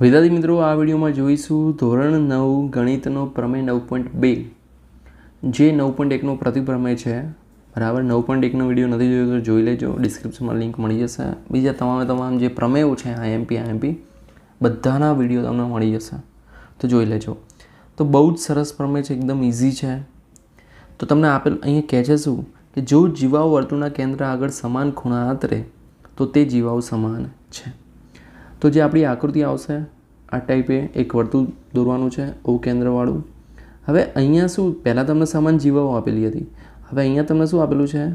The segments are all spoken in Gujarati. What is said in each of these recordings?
વિદ્યાર્થી મિત્રો, આ વિડીયોમાં જોઈશું ધોરણ નવ ગણિતનો પ્રમેય નવ પોઈન્ટ બે. જે નવ પોઈન્ટ એકનો પ્રતિપ્રમેય છે, બરાબર? નવ પોઈન્ટ એકનો વીડિયો નથી જોયો તો જોઈ લેજો. ડિસ્ક્રિપ્શનમાં લિંક મળી જશે. બીજા તમામે તમામ જે પ્રમેયો છે આઈએમપી આઈએમપી બધાના વીડિયો તમને મળી જશે. તો જોઈ લેજો. તો બહુ જ સરસ પ્રમેય છે, એકદમ ઇઝી છે. તો તમને આપેલ અહીંયા કહે છે શું? કે જો જીવાઓ વર્તુળના કેન્દ્ર આગળ સમાન ખૂણા આતરે તો તે જીવાઓ સમાન છે. તો જે આપણી આકૃતિ આવશે, આ ટાઈપે એક વર્તુળ દોરવાનું છે ઓ કેન્દ્રવાળું. હવે અહીંયા શું? પહેલાં તમને સમાન જીવાઓ આપેલી હતી. હવે અહીંયા તમને શું આપેલું છે?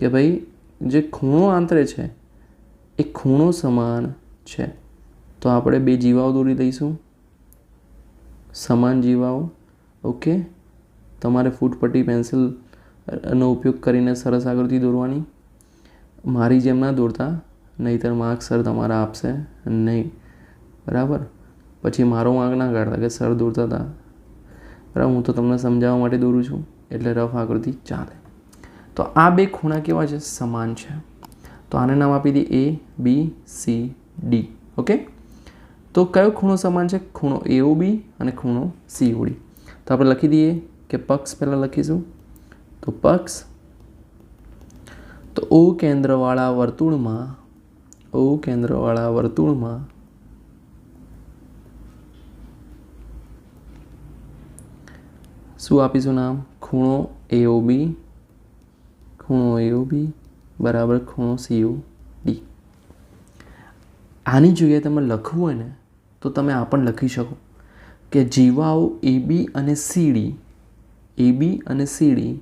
કે ભાઈ, જે ખૂણો આંતરે છે, એ ખૂણો સમાન છે. તો આપણે બે જીવાઓ દોરી દઈશું. સમાન જીવાઓ, ઓકે. તમારે ફૂટપટ્ટી, પેન્સિલ નો ઉપયોગ કરીને સરસ આકૃતિ દોરવાની. મારી જેમ ના દોરતા, નહીંતર માર્ક્સ સર તમારા આપશે. નહીં. બરાબર? પછી મારો વાંક ના કાઢતા કે સર દોરતા હતા બરાબર, હું તો તમને સમજાવવા માટે દોરું છું. એટલે રફ આકૃતિ ચાલે. તો આ બે ખૂણા કેવા છે? સમાન છે. તો આને નામ આપી દઈએ A B C D okay? તો કયો ખૂણો સમાન છે? ખૂણો એઓ બી અને ખૂણો સીઓડી તો આપણે લખી દઈએ કે પક્ષ પહેલાં લખીશું. તો પક્ષ. તો ઓ કેન્દ્રવાળા વર્તુળમાં ઓ કેન્દ્રવાળા વર્તુળમાં શું આપીશું નામ? ખૂણો એઓ બી ખૂણો એઓ બી બરાબર ખૂણો સીઓ ડી આની જગ્યાએ તમે લખવું હોય ને, તો તમે આ પણ લખી શકો કે જીવાઓ એ બી અને સીડી એ બી અને સીડી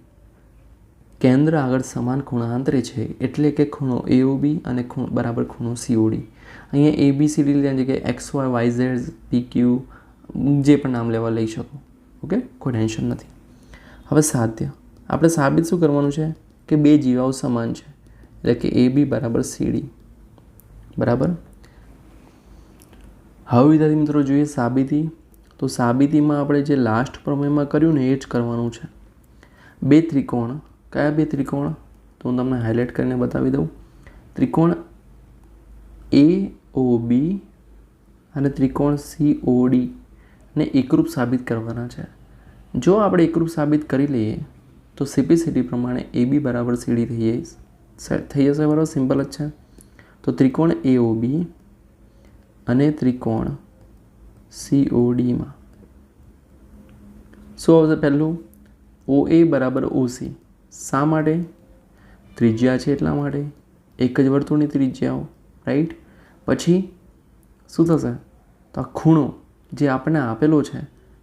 કેન્દ્ર આગળ સમાન ખૂણાંતરે છે, એટલે કે ખૂણો એઓબી અને ખૂણો, બરાબર ખૂણો સીઓડી અહીંયા એ બી સી ડી લેવાની જગ્યાએ X Y Y Z P Q જે પણ નામ લેવા લઈ શકો. ઓકે કોઈ ટેન્શન નથી. હવે સાધ્ય. આપણે સાબિત શું કરવાનું છે? કે બે જીવાઓ સમાન છે. એટલે કે એ બી બરાબર સીડી બરાબર? હવે વિદ્યાર્થી મિત્રો જોઈએ સાબિતી. તો સાબિતીમાં આપણે જે લાસ્ટ પ્રમેયમાં કર્યું ને એ જ કરવાનું છે. બે ત્રિકોણ કયા બે ત્રિકોણ? તો હું તમને હાઇલાઇટ કરીને બતાવી દઉં. ત્રિકોણ એ ઓ બી અને ત્રિકોણ સી ઓ ડી ને એકરૂપ સાબિત કરવાના છે. જો આપણે એકરૂપ સાબિત કરી લઈએ, તો સીપીસીટી પ્રમાણે એ બી બરાબર સીડી થઈ જશે થઈ જશે બરાબર? સિમ્પલ જ છે. તો ત્રિકોણ એ ઓ બી અને ત્રિકોણ સી ઓ ડીમાં શું આવશે પહેલું? ઓ એ બરાબર સી શા માટે? ત્રિજ્યા છે એટલા માટે? એક જ વર્તુળની ત્રિજ્યાઓ રાઈટ પછી શું થશે? તો આ ખૂણો જે આપણને આપેલો છે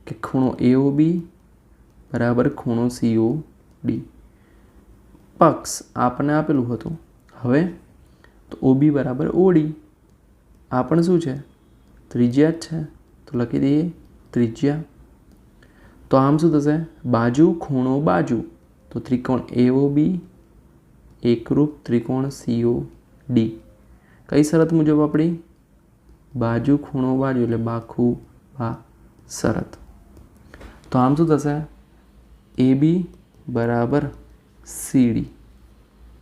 કે ખૂણો એઓ બી બરાબર ખૂણો સીઓ ડી પક્ષ આપણને આપેલું હતું. હવે તો ઓ બી બરાબર ઓડી આ પણ શું છે? ત્રિજ્યા જ છે. તો લખી દઈએ ત્રિજ્યા. તો આમ શું થશે? બાજુ, ખૂણો બાજુ. તો ત્રિકોણ એઓ બી એકરૂપ ત્રિકોણ સીઓ ડી કઈ શરત મુજબ આપણી? બાજુ ખૂણો બાજુ એટલે બાખું બા શરત. તો આમ શું થશે? એ બી બરાબર સીડી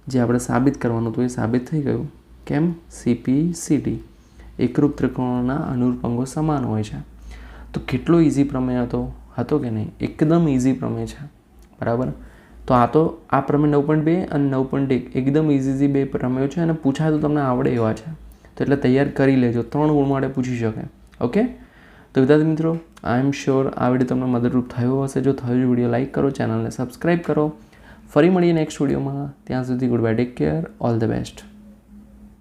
જે આપણે સાબિત કરવાનું હતું એ સાબિત થઈ ગયું. કેમ? સીપી સીડી એકરૂપ ત્રિકોણના અનુરૂપ અંગો સમાન હોય છે. તો કેટલો ઇઝી પ્રમેય હતો? હતો કે નહીં? એકદમ ઇઝી પ્રમેય છે. બરાબર? તો આ તો આ પ્રમેય નવ પોઈન્ટ બે અને નવ પોઈન્ટ એક એકદમ ઇઝી ઇઝી બે પ્રમેયો છે અને પૂછાય તો તમને આવડે એવા છે. તો એટલે તૈયાર કરી લેજો. ત્રણ ગુણ માટે પૂછી શકે. ઓકે તો વિદ્યાર્થી મિત્રો આઈ એમ શ્યોર આ વીડિયો તમને મદદરૂપ થયો હશે. જો થયો વીડિયો લાઇક કરો ચેનલને સબસ્ક્રાઈબ કરો. ફરી મળીએ નેક્સ્ટ વિડીયોમાં ત્યાં સુધી goodbye take care all the best